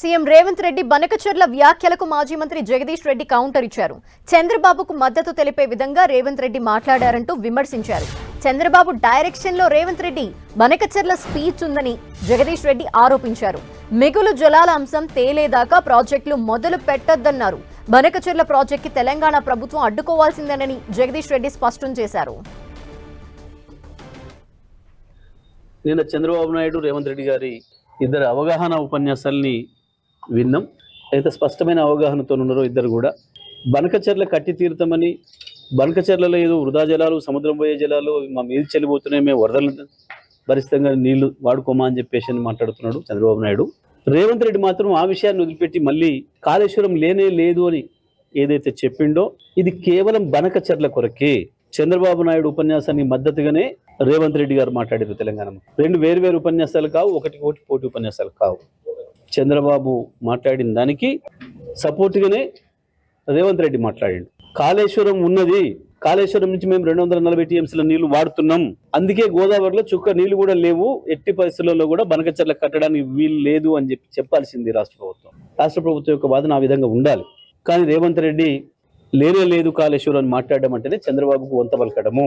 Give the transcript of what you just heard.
CM Revanth Reddy Banakacherla వ్యాఖ్యలకు మాజీ మంత్రి జగదీష్ రెడ్డి కౌంటర్ ఇచ్చారు. చంద్రబాబుకు మద్దతు తెలిపే విధంగా రేవంత్ రెడ్డి మాట్లాడారంటూ విమర్శించారు. చంద్రబాబు డైరెక్షన్లో రేవంత్ రెడ్డి బనకచర్ల స్పీచ్ ఉందని జగదీష్ రెడ్డి ఆరోపించారు. మిగులు జలాల అంశం తేలేదాకా ప్రాజెక్టులు మొదలు పెట్టొద్దన్నారు. బనకచర్ల ప్రాజెక్టుకి తెలంగాణ ప్రభుత్వం అడ్డుకోవాల్సిందేనని జగదీష్ రెడ్డి స్పష్టం చేశారు. నిన్న చంద్రబాబు నాయుడు రేవంత్ రెడ్డి గారి ఇద్దరు అవగాహన ఉపన్యాసాల్ని విన్నాం. అయితే స్పష్టమైన అవగాహనతో ఉన్నారో ఇద్దరు కూడా. బనకచెర్ల కట్టి తీరుతామని బనకచెర్లలో ఏదో వృధా జలాలు సముద్రం పోయే జలాలు మా మీద చెల్లిపోతున్నాయి మేము వరదలు భరిస్తంగా నీళ్ళు వాడుకోమా అని చెప్పేసి అని మాట్లాడుతున్నాడు చంద్రబాబు నాయుడు. రేవంత్ రెడ్డి మాత్రం ఆ విషయాన్ని వదిలిపెట్టి మళ్ళీ కాళేశ్వరం లేనే లేదు అని ఏదైతే చెప్పిండో ఇది కేవలం బనకచెర్ల కొరకే. చంద్రబాబు నాయుడు ఉపన్యాసానికి మద్దతుగానే రేవంత్ రెడ్డి గారు మాట్లాడారు తెలంగాణ రెండు వేరు వేరు ఉపన్యాసాలు కావు ఒకటి ఒకటి పోటీ ఉపన్యాసాలు కావు. చంద్రబాబు మాట్లాడిన దానికి సపోర్ట్గానే రేవంత్ రెడ్డి మాట్లాడాడు. కాళేశ్వరం ఉన్నది. కాళేశ్వరం నుంచి మేము రెండు వందల నలభై టీఎంసీల నీళ్ళు వాడుతున్నాం. అందుకే గోదావరిలో చుక్క నీళ్ళు కూడా లేవు. ఎట్టి పరిస్థితుల్లో కూడా బనకచర్ల కట్టడానికి వీలు లేదు అని చెప్పి చెప్పాల్సింది రాష్ట్ర ప్రభుత్వం. రాష్ట్ర ప్రభుత్వం యొక్క వాదన ఆ విధంగా ఉండాలి. కానీ రేవంత్ రెడ్డి లేనే లేదు కాళేశ్వరం అని మాట్లాడడం అంటేనే చంద్రబాబుకు వంత పలకడము